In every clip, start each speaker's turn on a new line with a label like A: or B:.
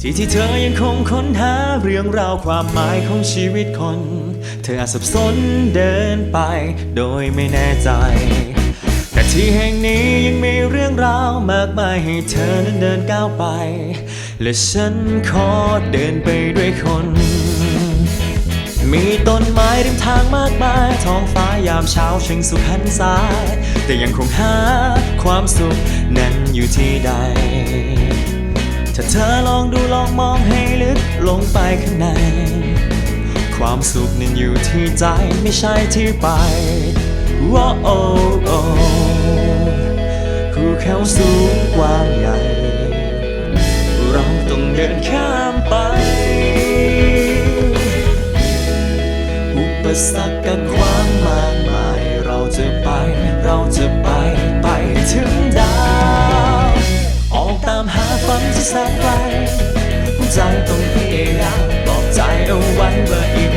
A: ที่ที่เธอยังคงค้นหาเรื่องราวความหมายของชีวิตคน เธออาจสับสนเดินไปโดยไม่แน่ใจ แต่ที่แห่งนี้ยังมีเรื่องราวมากมายให้เธอนั้นเดินก้าวไป และฉันขอเดินไปด้วยคน มีต้นไม้ริมทางมากมายท้องฟ้ายามเช้าช่างสุขันษายแต่ยังคงหาความสุขนั้นอยู่ที่ใด เธอลองดูลองมองให้ลึกลงไปข้างใน ความสุขนั้นอยู่ที่ใจไม่ใช่ที่ไปว้าโอ้โอ้ภูเขาสูงกว้างใหญ่ เราต้องเดินข้ามไป อุปสรรคกับความมากมาย เราจะไป เราจะไป ไปถึงดาฝันที่แสนไกลหัวใจต้องพยายามบอกใจเอาไว้ว่าอีก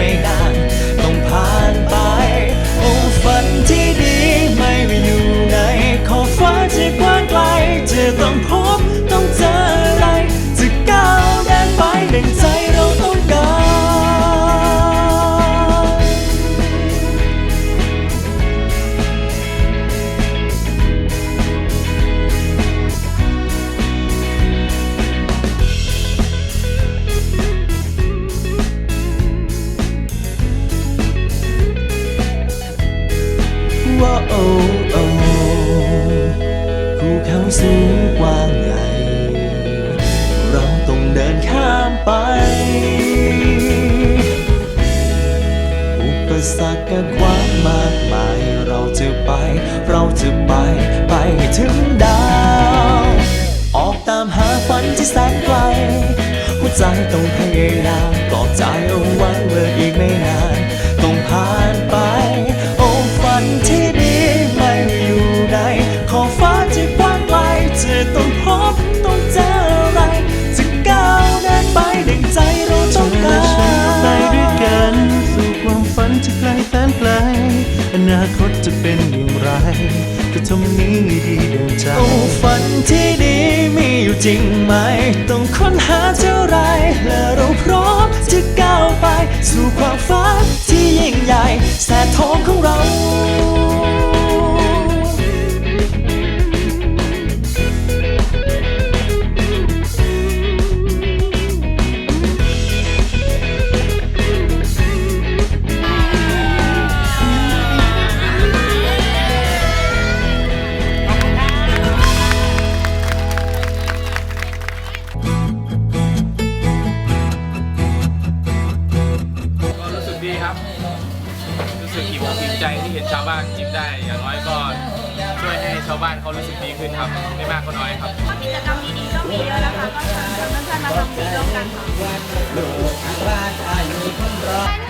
A: สูงกว้างใหญ่ เราต้องเดินข้ามไป อุปสรรคกับความมากมาย เราจะไป เราจะไป ไปให้ถึงดาว ออกตามหาฝันที่แสนไกล หัวใจต้องพยายามปลอบใจเอาไว้ว่าอีกไม่นาน ต้องผ่าน จะเป็
B: นอย่างไรจะทำนี้ดีเดินใจ
A: โอ้ฝันที่ดีมีอยู่จริงไหม ต้องค้นหาเท่าไรและเราพร้อมจะก้าวไป สู่ความฝันที่ยิ่งใหญ่
C: ใจที่เห็นชาวบ้านยิ้มได้ อย่างน้อยก็ช่วยให้ชาวบ้านเขารู้สึกดีขึ้นครับ ไม่มากก็น้อยครับ
D: กิจกรรมดีๆก็มีเยอะนะคะก็เชิญชวนเพื่อนๆมาทำดีร่วมกันค่ะช่วยเหลื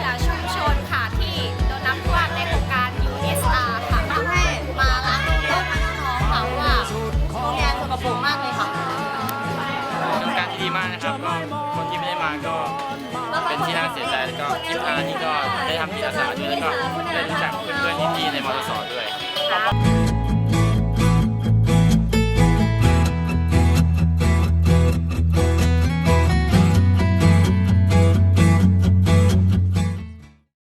D: อชุมชนค่ะที่โดนน้ำท่วมในโครงการ USR ค่ะทำให้มาล้างรถให้น้องๆค่ะเพราะว่าโรงเรียนสกปรกมากเลยค่ะ
E: เป็นการที่ดีมากนะครับก็คนที่ไม่ได้มาก็เป็น ที่น่าเสียใจแล้วก็ที่พานี่ก็ได้ทำจิตอาสาด้วยแล้วก็ได้รู้จักเพื่อนๆพี่ๆในมอเตอร์สด้วย
D: ค่ะ